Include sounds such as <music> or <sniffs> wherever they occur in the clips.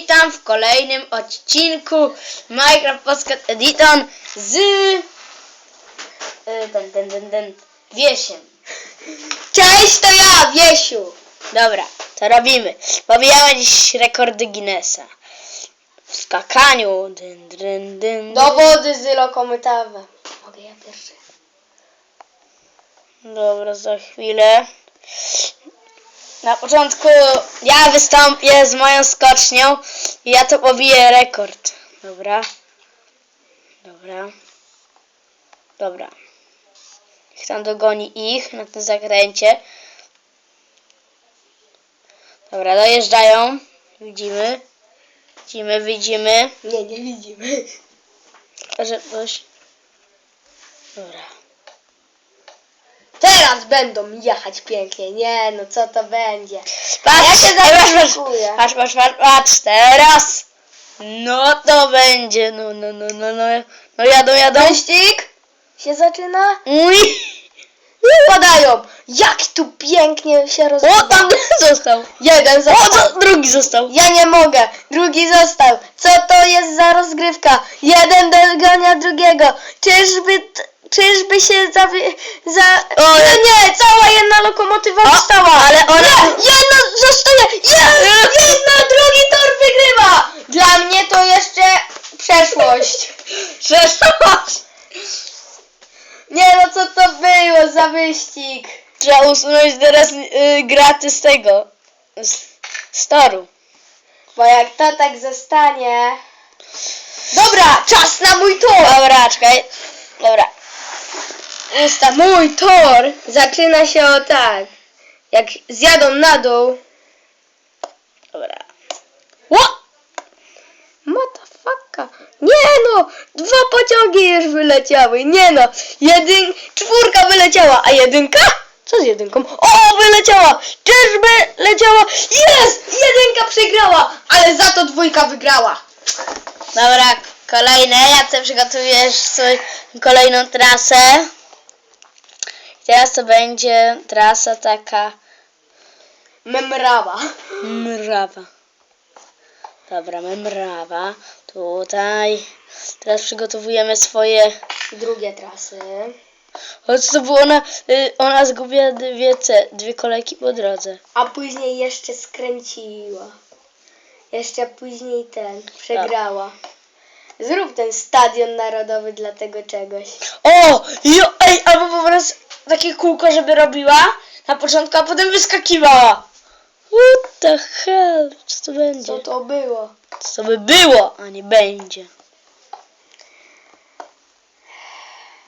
Witam w kolejnym odcinku Minecraft Podcast Edition z y, ten, ten, ten, ten Wiesiem. Cześć, to ja, Wiesiu. Dobra, to robimy. Pobijamy dziś rekordy Guinnessa. W skakaniu. Dyn, dyn, dyn, Do wody z lokomotawę. Mogę ja pierwszy? Dobra, za chwilę. Na początku ja wystąpię z moją skocznią i ja to pobiję rekord. Dobra. Dobra. Dobra. Niech tam dogoni ich na tym zakręcie. Dobra, dojeżdżają. Widzimy. Widzimy, widzimy. Nie, nie widzimy. Że coś. Dobra. Teraz będą jechać pięknie. Nie, no co to będzie? Patrz, Ja się patrz, patrz, patrz, patrz, patrz, patrz, teraz. No to będzie, no, no, no, no, no, no jadą, jadą. Wyścig się zaczyna. Uj. Padają. Jak tu pięknie się O, rozwija. tam został. Jeden O, został. to drugi został. Ja nie mogę. Drugi został. Co to jest za rozgrywka? Jeden dogania drugiego. Czyżby, czyżby się za... za... O, no nie, cała jedna lokomotywa O, została. ale ona- Nie, jedna zostaje. Jedna, drugi tor wygrywa. Dla mnie to jeszcze przeszłość. <laughs> Przeszłość. Nie no, co to było za wyścig? Trzeba usunąć teraz y, graty z tego. Z, z toru. Bo jak to tak zostanie... Dobra, czas na mój tor. Dobra, czekaj. Dobra. Ustaw. Mój tor zaczyna się o tak. Jak zjadą na dół. Dobra. What? Motherfucka. Nie no! Dwa pociągi już wyleciały. Nie no! Jedyn... Czwórka wyleciała, a jedynka? Co z jedynką? O, wyleciała! Czyżby leciała? Jest! Jedynka przegrała, ale za to dwójka wygrała. Dobra, kolejne. Ja chcę przygotujesz sobie kolejną trasę. Teraz to będzie trasa taka Memrawa. mrawa. Dobra, mrawa. Tutaj. Teraz przygotowujemy swoje. Drugie trasy. O co to było? Ona, y, ona zgubiła dwie, ce, dwie kolejki po drodze. A później jeszcze skręciła. Jeszcze później ten, przegrała. Zrób ten stadion narodowy dla tego czegoś. O! Jo, ej, albo po prostu takie kółko, żeby robiła na początku, a potem wyskakiwała. What the hell? Co to będzie? Co to było? Co by było, a nie będzie.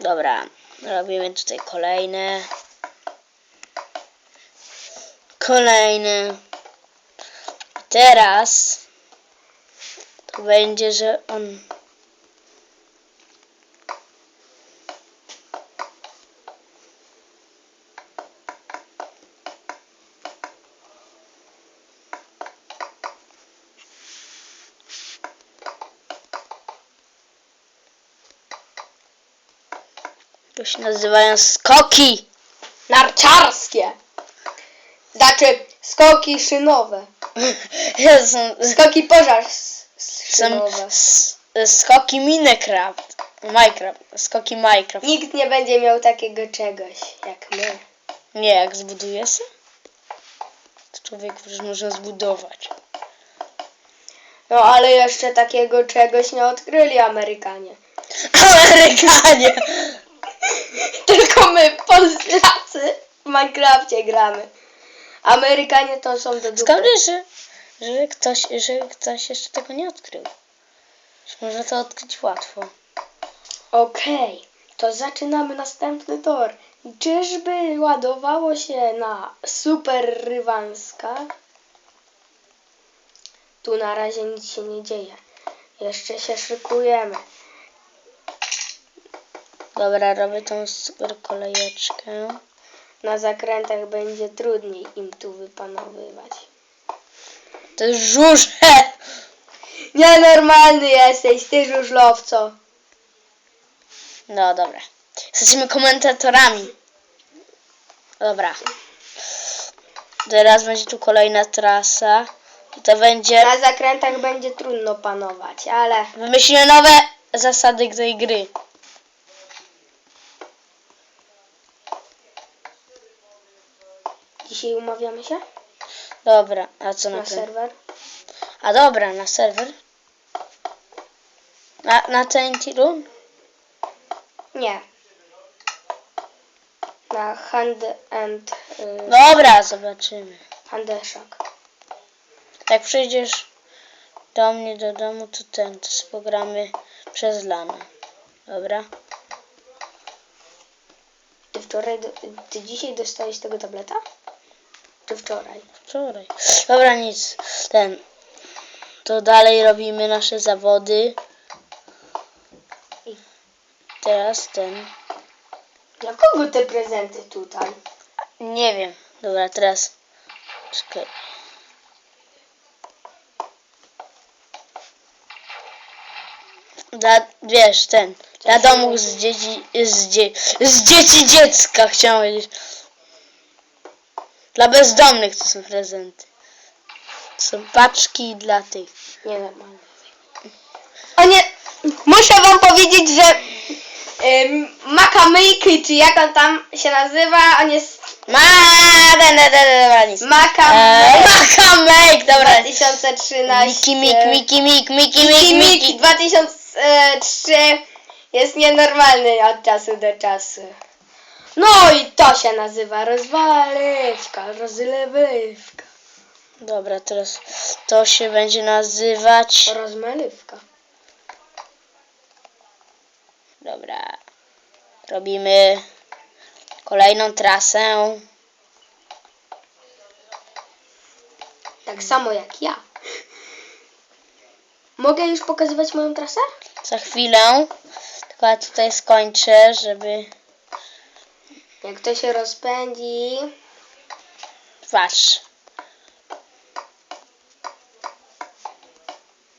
Dobra, robimy tutaj kolejne. Kolejne. I teraz to będzie, że on. To się nazywają skoki. Narciarskie! Znaczy skoki szynowe. Skoki pożar s- są szynowe. s- skoki Minecraft. Minecraft. Skoki Minecraft. Nikt nie będzie miał takiego czegoś jak my. Nie, jak zbuduje się? To człowiek już może zbudować. No ale jeszcze takiego czegoś nie odkryli Amerykanie. <laughs> Amerykanie! My, Polacy, w Minecrafcie gramy. Amerykanie to są do dupy. Skąd wiesz, że, że, ktoś, że ktoś jeszcze tego nie odkrył? Można to odkryć łatwo. Okej, to zaczynamy następny tor. Czyżby ładowało się na super rywanska? Tu na razie nic się nie dzieje. Jeszcze się szykujemy. Dobra, robię tą super kolejeczkę. Na zakrętach będzie trudniej im tu wypanowywać. To jest żużel! Nienormalny jesteś, ty żużlowco. No dobra. Jesteśmy komentatorami. Dobra. Teraz będzie tu kolejna trasa. I to będzie... Na zakrętach będzie trudno panować, ale Wymyślimy nowe zasady tej gry. Dzisiaj umawiamy się Dobra, a co na na ten? serwer. A dobra, na serwer. Na, na TNT Run? Nie. Na hand and y, Dobra, zobaczymy. handeszak. Jak przyjdziesz do mnie do domu, to ten, to pogramy przez lana. Dobra? Ty wczoraj, do, ty dzisiaj dostałeś tego tableta? Czy wczoraj? Wczoraj. Dobra, nic. Ten. To dalej robimy nasze zawody. I Teraz ten. dla kogo te prezenty tutaj? Nie wiem. Dobra, teraz. Czekaj. Dla, wiesz, ten. Dla domów z dzieci, z, dzie, z dzieci dziecka chciałam powiedzieć. Dla bezdomnych to są prezenty. To są paczki dla tych. Nie normalnie. O nie, muszę wam powiedzieć, że ym, Makamyjki, czy jak on tam się nazywa, on jest Ma, da, da, da, da, dobra, nic. Eee, Maka make, dobra. 2013. Miki, mik, miki, mik, miki, Miki mik, Miki miki. 2003 jest nienormalny od czasu do czasu. No i to się nazywa rozwalewka, rozlewywka, Dobra, teraz to się będzie nazywać. rozmelywka. Dobra. Robimy kolejną trasę. Tak samo jak ja. Mogę już pokazywać moją trasę? Za chwilę. Tylko ja tutaj skończę, żeby. Jak to się rozpędzi. Patrz.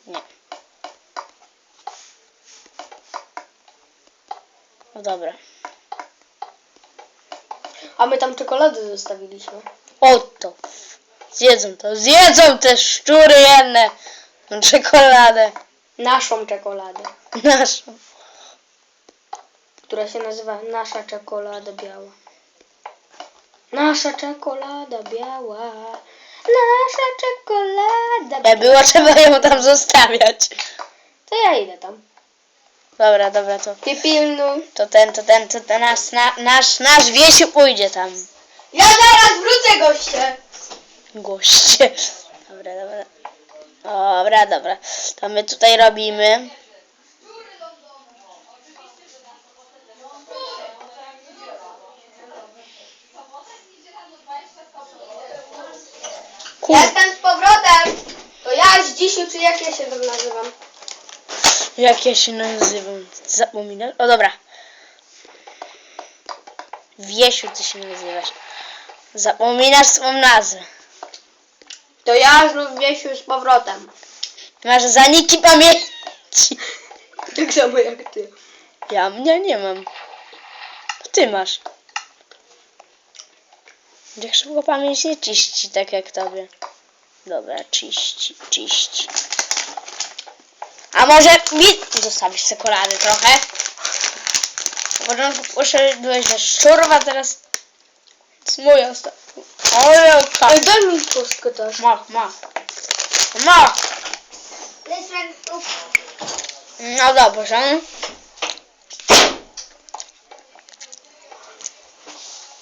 Nie. No dobra. A my tam czekoladę zostawiliśmy. Oto. Zjedzą to. Zjedzą te szczury jedne. Tą czekoladę. Naszą czekoladę, Naszą. Która się nazywa Nasza czekolada biała. Nasza czekolada biała. Nasza czekolada Jak było, trzeba ją tam zostawiać. To ja idę tam. Dobra, dobra, to, Ty pilnuj. to ten, to ten, to ten nasz, na, nasz, nasz Wiesiu pójdzie tam. Ja zaraz wrócę goście. Goście. Dobra, dobra. Dobra, dobra. To my tutaj robimy. Kur... Jestem z powrotem. To ja z dzisiaj, czy jak ja się tam nazywam? Jak ja się nazywam? Zapominam. O dobra. Wiesiu, ty się nazywasz. Zapominasz swą nazwę. To ja znów Wiesiu z powrotem. Masz zaniki pamięci. Tak samo jak ty. Ja mnie nie mam. Ty masz. Jak szybko pamięć nie czyści, tak jak tobie. Dobra, czyści, czyści. A może mi zostawisz czekolady trochę? Początku poszedłeś ze szczurwa, teraz z moja ostatnia. Ojej, Ale daj mi kostkę też. ma, ma. Ma. No dobrze.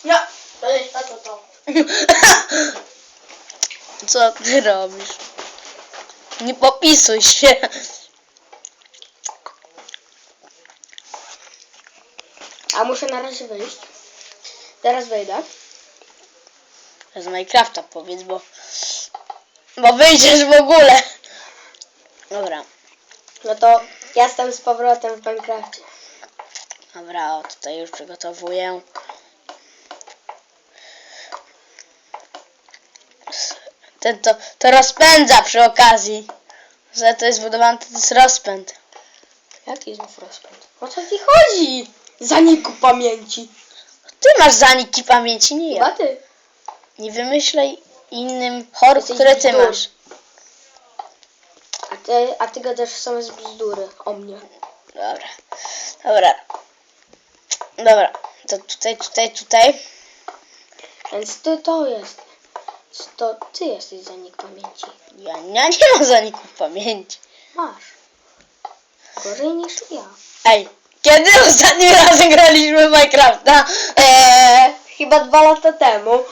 No, to jest to, to, to. <laughs> Co ty robisz? Nie popisuj się. A muszę na razie wyjść. Teraz wejdę. Z Minecrafta powiedz, bo... Bo wyjdziesz w ogóle. Dobra, No to jestem z powrotem w Minecrafcie. dobra, o tutaj już przygotowuję. Ten to, to rozpędza przy okazji. Że to jest zbudowany, to jest rozpęd. Jaki znów rozpęd? O co ci chodzi? Zaniku pamięci. Ty masz zaniki pamięci, nie Chyba ja. ty. Nie wymyślaj innym chorób, Jesteś które ty bzdur. masz. ty, a ty gadasz same z bzdury o mnie. Dobra. Dobra. Dobra. To tutaj, tutaj, tutaj. Więc ty to jest. To ty jesteś zanik pamięci. Ja, ja nie mam zaników pamięci. Masz. Gorzej niż ja. Ej, kiedy ostatnim razem graliśmy w Minecrafta? Eee, chyba dwa lata temu. <laughs>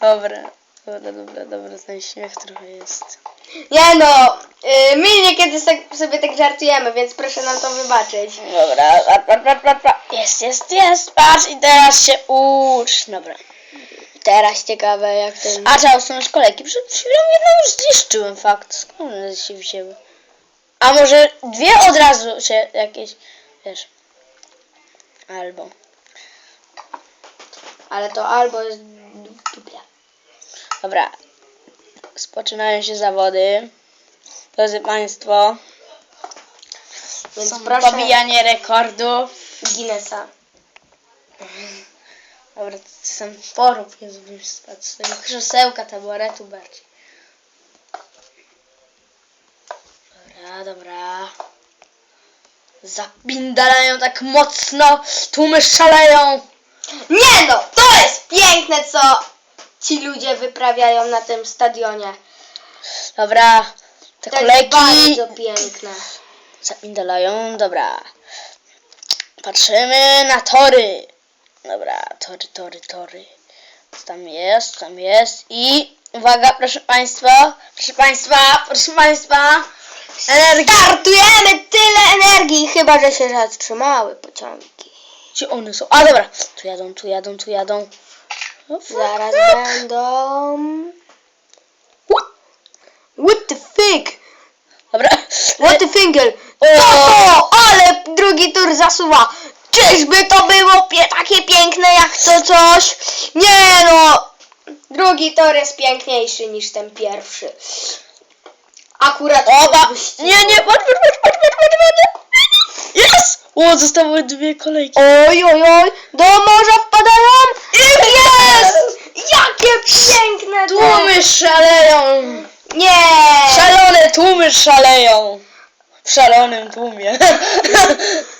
Dobra. Dobra, dobra, dobra, ten śmiech trochę jest. Nie no, yy, my niekiedy se- sobie tak żartujemy, więc proszę nam to wybaczyć. Dobra, pat, pat, pat, pat. Jest, jest, jest, patrz i teraz się ucz. Dobra. Teraz ciekawe jak ten... A trzeba usunąć kolejki. Przed chwilą jedną już zniszczyłem fakt. Skąd one się wzięły? A może dwie od razu się jakieś, wiesz. Albo. Ale to albo jest dupie. Dobra. Spoczynają się zawody. Drodzy Państwo, Więc są proszę pobijanie rekordów. Guinnessa. Dobra, to sam porób jest bym spadł z tego krzesełka taboretu bardziej. Dobra, dobra. Zapindalają tak mocno, tłumy szaleją. Nie no, to jest piękne co ci ludzie wyprawiają na tym stadionie. Dobra, te To jest kolejki bardzo piękne. zapindalają, dobra. Patrzymy na tory. Dobra, tory, tory, tory. Co tam jest, co tam jest i uwaga, proszę Państwa, proszę Państwa, proszę Państwa. Energia. Startujemy tyle energii, chyba że się zatrzymały pociągi. Gdzie one są? A dobra, tu jadą, tu jadą, tu jadą. No, Zaraz będą... What the fuck? Dobra. What the finger? O, ale drugi tur zasuwa. Czyżby to było pie takie piękne jak to coś? Nie no! Drugi tor jest piękniejszy niż ten pierwszy. Akurat Oba! Nie, nie, patrz, patrz, patrz, patrz, patrz, patrz, patrz. Jest! O, zostały dwie kolejki. Oj, oj, oj, do morza wpadają! Jest! Jakie piękne te- Tłumy szaleją! Nie! Szalone tłumy szaleją! W szalonym tłumie. <laughs>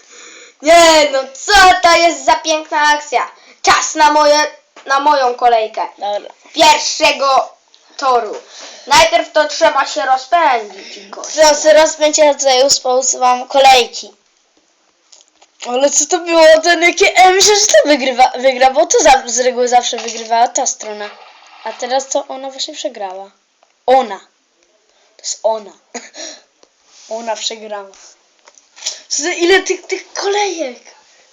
Nie no, co to jest za piękna akcja? Czas na moje, na moją kolejkę. Dobra. Pierwszego toru. Najpierw to trzeba się rozpędzić. gościu. Teraz rozpędzie ja tutaj uspałusowałam kolejki. Ale co to było? Ten jakie... Ja myślę, że to wygrywa, wygra, bo to za, z reguły zawsze wygrywała ta strona. A teraz to ona właśnie przegrała. Ona. To jest ona. <laughs> Ona przegrała. Za, ile tych, tych kolejek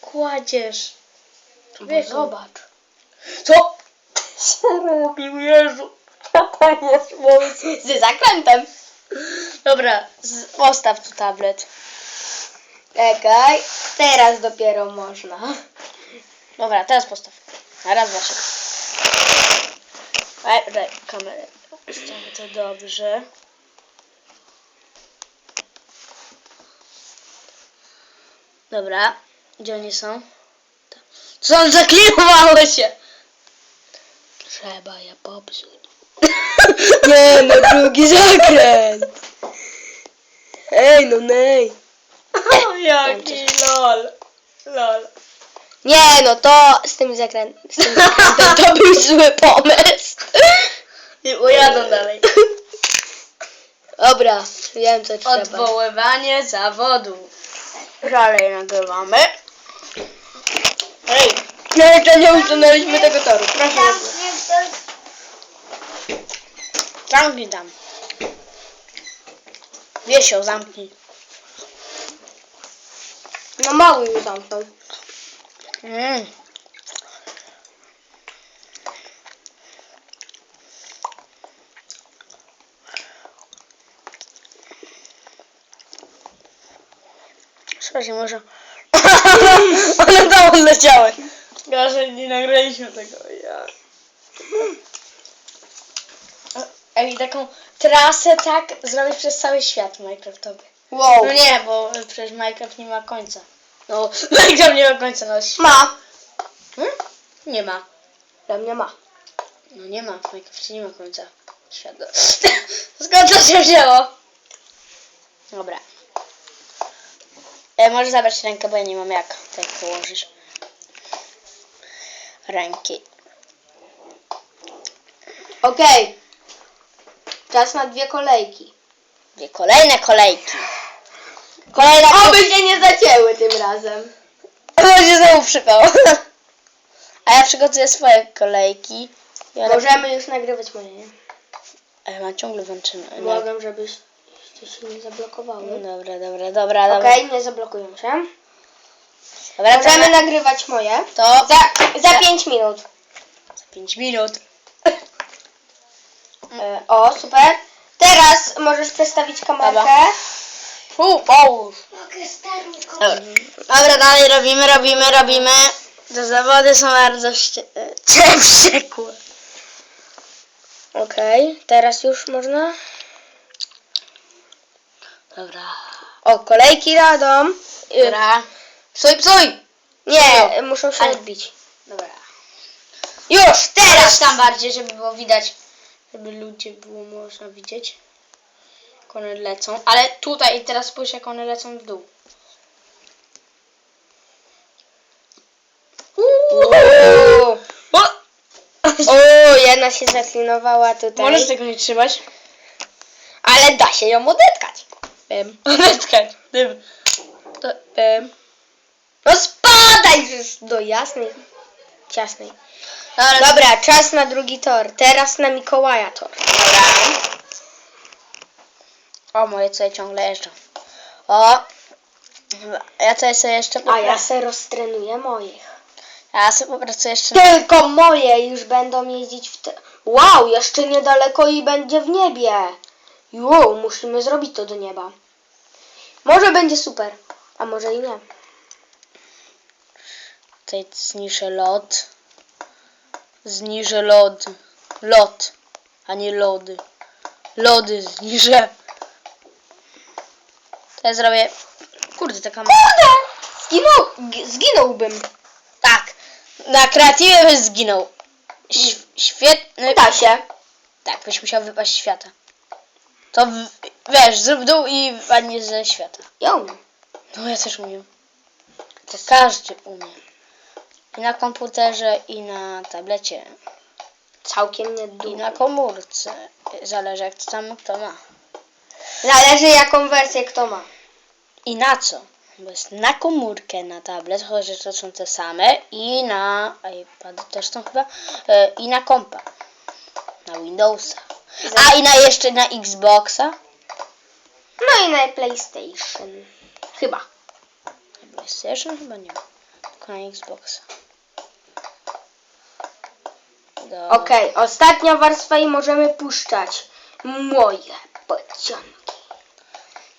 kładziesz? Wieku. zobacz. Co? Co robił Jezu? Co to jest Jezu? Z zakrętem. Dobra, z, postaw tu tablet. Czekaj, teraz dopiero można. Dobra, teraz postaw. Na raz, trzy. Daj, daj kamerę. Ustawię to dobrze. Dobra, gdzie oni są? Tam. Co on zaklirowało się? Trzeba je popsuć. <laughs> Nie no, drugi zakręt. Ej no, nej. <laughs> O, jaki lol. Lol. Nie no, to z tym zakrętem, z tym zakrętem to był <laughs> zły pomysł. I ujadą dalej. Dobra, wiem co trzeba. Odwoływanie zawodu. Dalej nagrywamy. Ej, No jeszcze nie usunęliśmy tego toru, proszę bardzo. zamknij tam. Wiesio, zamknij. No mały już zamknął. Mm. Słuchajcie, może... One tam odleciały. Gorzej nie nagraliśmy tego. Ja. Ej, taką trasę tak zrobić przez cały świat Minecraftowy. Wow. No nie, bo przecież Minecraft nie ma końca. No, <laughs> Minecraft nie ma końca, no. Ma. Hmm? Nie ma. Dla mnie ma. No nie ma, w Minecrafcie nie ma końca. Siadło. Skąd to się wzięło? Dobra. E, możesz zabrać rękę, bo ja nie mam jak tutaj położysz. Ręki. Okej. Czas na dwie kolejki. Dwie kolejne kolejki. Kolejna Oby się nie zacięły tym razem. Bo się znowu przypał. A ja przygotuję swoje kolejki. I one... Możemy już nagrywać moje, nie? A ja mam ciągle włączone. Błagam, żebyś się nie zablokowały. Dobra, dobra, dobra, dobra. Okej, nie zablokują się. Dobra, Możemy nagrywać moje. to Za, za 5 minut. za 5 minut. <laughs> E, o, super. Teraz możesz przestawić kamerkę. Dobra. Fu, połóż. Dobra. Dobra, dalej robimy, robimy, robimy. Te zawody są bardzo wście... e, <laughs> wściekłe. Okej, teraz już można. Dobra. O, kolejki jadą. Y, Dobra. Psuj, psuj! Nie, muszą się Ale- odbić. Dobra. Już, Teraz tam bardziej, żeby było widać, żeby ludzie było można widzieć. Jak one lecą. Ale tutaj i teraz spójrz jak one lecą w dół. Uuu. O! Jedna się zaklinowała tutaj. Możesz tego nie trzymać? Ale da się ją odetkać. Wiem. Odeskać. <laughs> Tym. To, em. No spadaj do jasnej, ciasnej. Dobra, Dobra, czas na drugi tor. Teraz na Mikołaja tor. Dobra. O, moje tutaj ciągle jeżdżą. O! Ja tutaj sobie jeszcze A ja se roztrenuję moich. Ja sobie popracuję jeszcze. Tylko moje już będą jeździć w te... Wow, jeszcze niedaleko i będzie w niebie. Jo, musimy zrobić to do nieba. Może będzie super, a może i nie. Tutaj zniżę lot. Zniżę lod. Lot, a nie lody. Lody zniżę. To ja zrobię. Kurde, taka. Kurde! Zginął, zginąłbym. Tak. Na kreatywie byś zginął. Ś- świetny. Da się. Tak, byś musiał wypaść świata. To wiesz, zrób dół i wypadnie ze świata. Ja umiem. No ja też umiem. To każdy umie. I na komputerze, i na tablecie, Całkiem nie i na komórce. Zależy jak to tam kto ma. Zależy jaką wersję kto ma. I na co? Bo jest na komórkę, na tablet, chociaż to są te same, i na iPad też są chyba, e, i na kompa. Na Windowsa. A i na jeszcze na Xboxa. No i na PlayStation. Chyba. PlayStation chyba nie. Tylko na Xboxa. Do... Okej, ostatnia warstwa i możemy puszczać moje pociągi.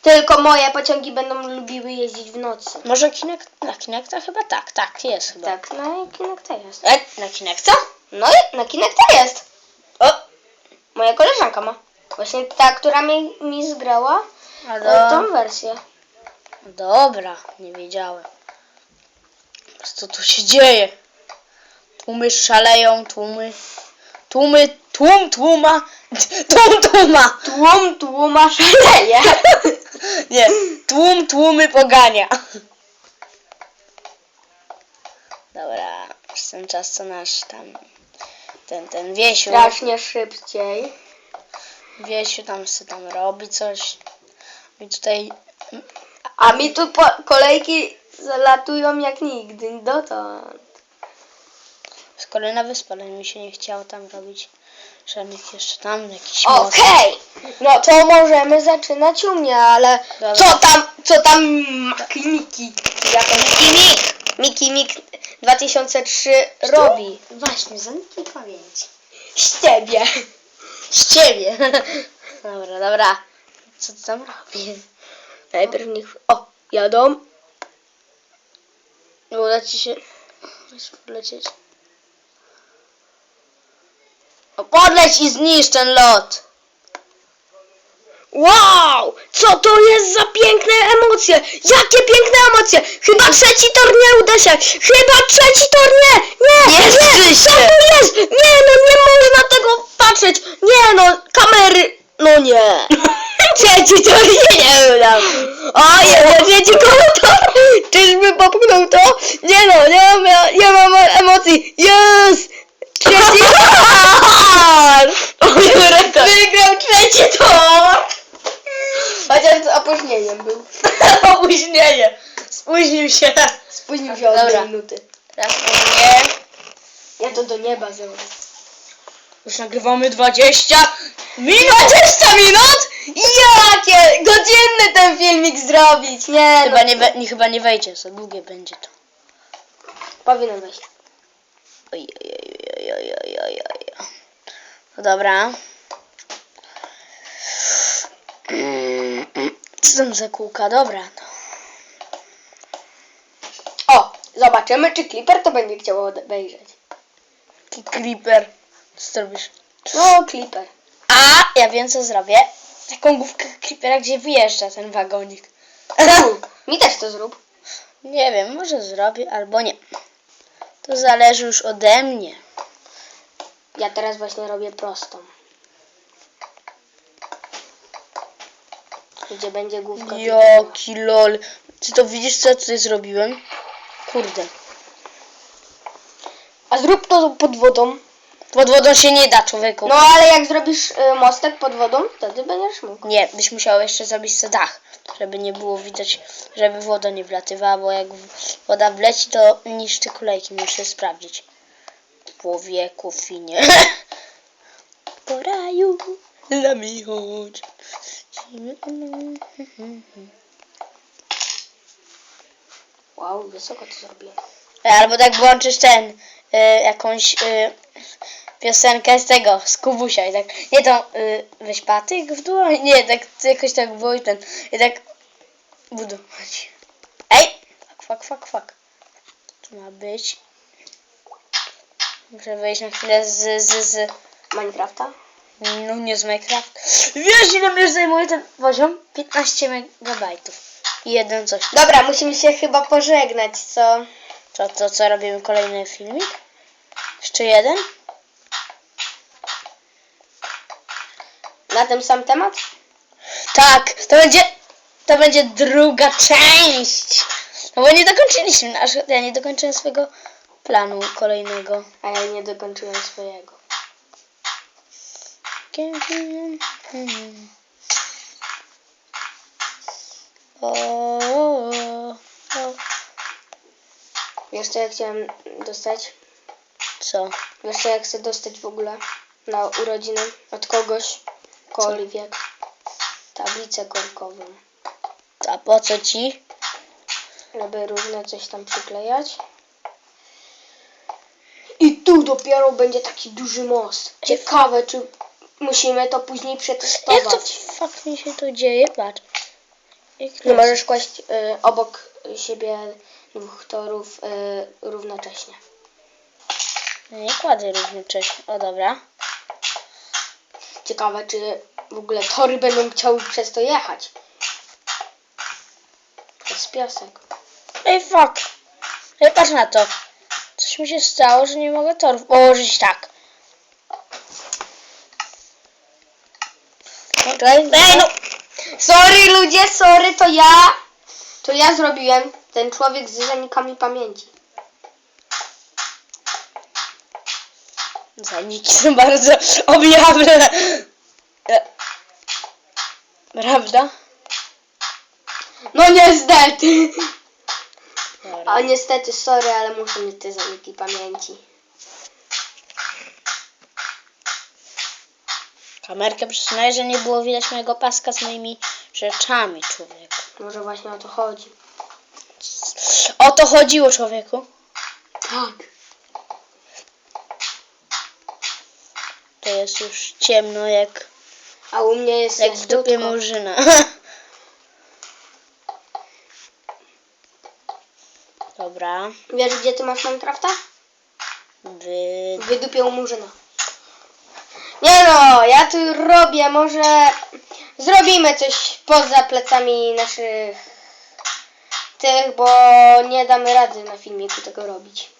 Tylko moje pociągi będą lubiły jeździć w nocy. Może Kinect, na Kinecta chyba tak, tak, jest chyba. Tak, na Kinecta jest. E, na Kinecta? No i na Kinecta jest. Moja koleżanka ma. Właśnie ta, która mi, mi zgrała A e, tą wersję. Dobra, nie wiedziałem. Co tu się dzieje? Tłumy szaleją, tłumy. Tłumy, tłum, tłuma. <laughs> Tłum, tłuma. Tłum tłuma szaleje. <laughs> Nie, tłum, tłumy pogania. Dobra, przez ten czas co nasz tam. Ten, ten Wiesiu. Strasznie szybciej. Wiesiu tam se tam robi coś. I tutaj A mi tu po, kolejki zalatują jak nigdy dotąd. z kolejna wyspa, ale mi się nie chciało tam robić żadnych jeszcze tam jakiś most. Okej, no to możemy zaczynać u mnie, ale Dobra. co tam, co tam jako Miki Mik, Miki Mik 2003 robi? Właśnie, zamknij pamięć. Z ciebie. Z ciebie. <laughs> dobra, dobra. Co ty tam robi? Najpierw niech, o, jadą. Nie uda ci się polecieć. O, podleć i zniszcz ten lot. Wow! Co to jest za piękne emocje? Jakie piękne emocje! Chyba trzeci tor nie uda się! Chyba trzeci tor nie! Nie! Nie Nie! Co to jest? Nie no, nie można tego patrzeć! Nie no, kamery! No nie! <laughs> Trzeci tor się nie udał! O, jeden trzeci komentarz! Czyżby popchnął to? Nie no, nie mam, nie mam emocji! Jest! Trzeci <laughs> <laughs> tor! Wygrał trzeci tor! Opóźnieniem był. <laughs> Opóźnienie. Spóźnił się. Spóźnił się o Dobra. dwie minuty. Teraz u mnie. Ja to do nieba założę. Już nagrywamy 20 minut. 20 minut? Jakie! Godzinny ten filmik zrobić! Nie Chyba no. nie, we, nie, chyba nie wejdzie, za długie będzie to. Powinien wejść. Oj, oj, oj, oj, oj, oj, oj. No dobra. <sniffs> Mm, mm. Co tam za kółka? Dobra. no. O! Zobaczymy, czy Clipper to będzie chciał obejrzeć. Creeper. Co zrobisz? No, Clipper. A, ja wiem co zrobię. Taką główkę creepera, gdzie wyjeżdża ten wagonik. Mi też to zrób. Nie wiem, może zrobię albo nie. To zależy już ode mnie. Ja teraz właśnie robię prostą. Gdzie będzie główka. Jaki lol. Ty to widzisz, co ja tutaj zrobiłem? Kurde. A zrób to pod wodą. Pod wodą się nie da, człowieku. No ale jak zrobisz y, mostek pod wodą, wtedy będziesz mógł. Nie, byś musiał jeszcze zrobić sobie dach, żeby nie było widać, żeby woda nie wlatywała, bo jak woda wleci, to niszczy kolejki, muszę sprawdzić. Człowieku, finie. <laughs> Po raju, dla mi chodź. Wow, wysoko to zrobiłem. E, Albo tak włączysz ten, e, jakąś e, piosenkę z tego, z Kubusia i tak, nie tą, e, weź patyk w dłoń, <laughs> nie, tak jakoś tak było i ten, i tak budować. Ej! Fuck, fuck, fuck, fuck. Tu ma być. Muszę wejść na chwilę z, z, z, Minecrafta? No nie z Minecraft. Wiesz ile już zajmuje ten poziom? 15 megabajtów. Jeden coś. Dobra, musimy się chyba pożegnać, co? To, co robimy kolejny filmik? Jeszcze jeden? Na ten sam temat? Tak, to będzie, to będzie druga część. No bo nie dokończyliśmy, nasz, ja nie dokończyłem swojego planu kolejnego. A ja nie dokończyłem swojego. O, o, o. Wiesz co ja chciałem dostać? Co? Wiesz co ja chcę dostać w ogóle na urodziny od kogoś? Kolwiek. Tablicę korkową. A po co ci? Żeby różne coś tam przyklejać. I tu dopiero będzie taki duży most. Ciekawe, czy musimy to później Jak to przetestować. fakt mi się to dzieje? Patrz. Nie możesz kłaść y, obok siebie dwóch torów y, równocześnie. No nie kładę równocześnie. O dobra. Ciekawe, czy w ogóle tory będą chciały przez to jechać. Przez piasek. Ej, fuck. Ej, patrz na to. Coś mi się stało, że nie mogę torów położyć tak. Czekaj, ej, no. Sorry ludzie, sorry, to ja. To ja zrobiłem. Ten człowiek z zanikami pamięci. Zaniki są bardzo objawne. Prawda? No niestety. A niestety, sorry, ale muszę mieć te zaniki pamięci. Kamerkę przesunąłem, że nie było widać mojego paska z moimi rzeczami, człowieku. Może właśnie o to chodzi. O to chodziło, człowieku. Tak. To jest już ciemno jak, A u mnie jest jak w dupie murzyna. <laughs> Dobra. Wiesz, gdzie ty masz Minecrafta? Wy... Wydupię u murzyna. Nie no, ja tu robię, może Zrobimy coś poza plecami naszych tych, bo nie damy rady na filmiku tego robić.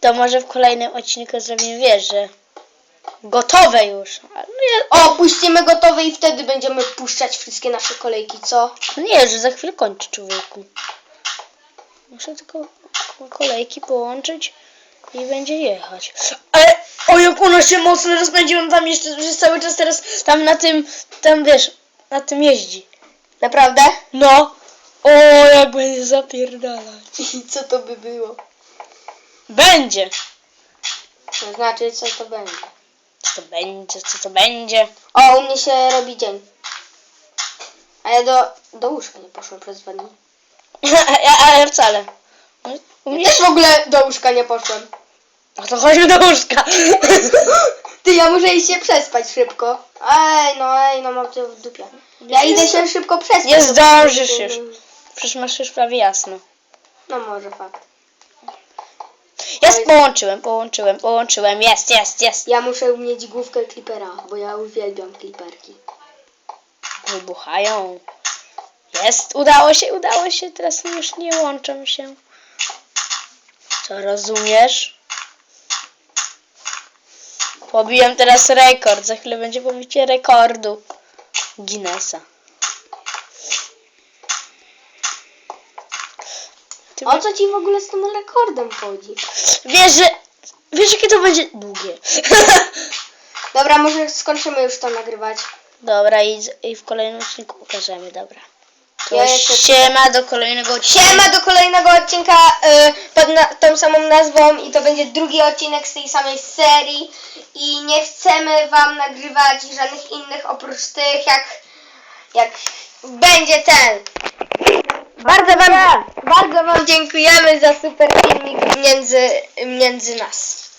To może w kolejnym odcinku zrobimy, wiesz, że gotowe już. Ale nie, O, puścimy gotowe i wtedy będziemy puszczać wszystkie nasze kolejki, co? no nie, że za chwilę kończy człowieku. Muszę tylko kolejki połączyć i będzie jechać. Ale o jak ona się mocno rozpędziła, on tam jeszcze przez cały czas teraz tam na tym, tam wiesz, na tym jeździ. Naprawdę? No. O, jak będzie zapierdalać. <laughs> I co to by było? Będzie. To znaczy, co to będzie? Co to będzie, co to będzie? O, u mnie się robi dzień. A ja do, do łóżka nie poszłam przez dwa <laughs> dni. ja, a ja wcale. No, U mnie Też w ogóle do łóżka nie poszłam. No to chodźmy do łóżka. Ty, ja muszę iść się przespać szybko. Ej, no ej, no mam to w dupie. Ja idę się szybko przespać. Nie zdążysz już. Przecież masz już prawie jasno. No może fakt. Jest, połączyłem, połączyłem, połączyłem. Jest, jest, jest. Ja muszę mieć główkę klipera, bo ja uwielbiam kliperki. Wybuchają. Jest, udało się, udało się. Teraz już nie łączą się. Co rozumiesz? Pobiłem teraz rekord. Za chwilę będzie pobicie rekordu Guinnessa. Ty O co ci w ogóle z tym rekordem chodzi? Wiesz, że... Wiesz, jakie to będzie długie. Dobra, może skończymy już to nagrywać. dobra, i, i w kolejnym odcinku pokażemy, dobra. Ja jeszcze- siema do kolejnego odcinka. Siema do kolejnego odcinka y, pod na, tą samą nazwą i to będzie drugi odcinek z tej samej serii i nie chcemy wam nagrywać żadnych innych oprócz tych jak jak będzie ten. Bardzo wam, bardzo wam dziękujemy za super filmik między, między nas.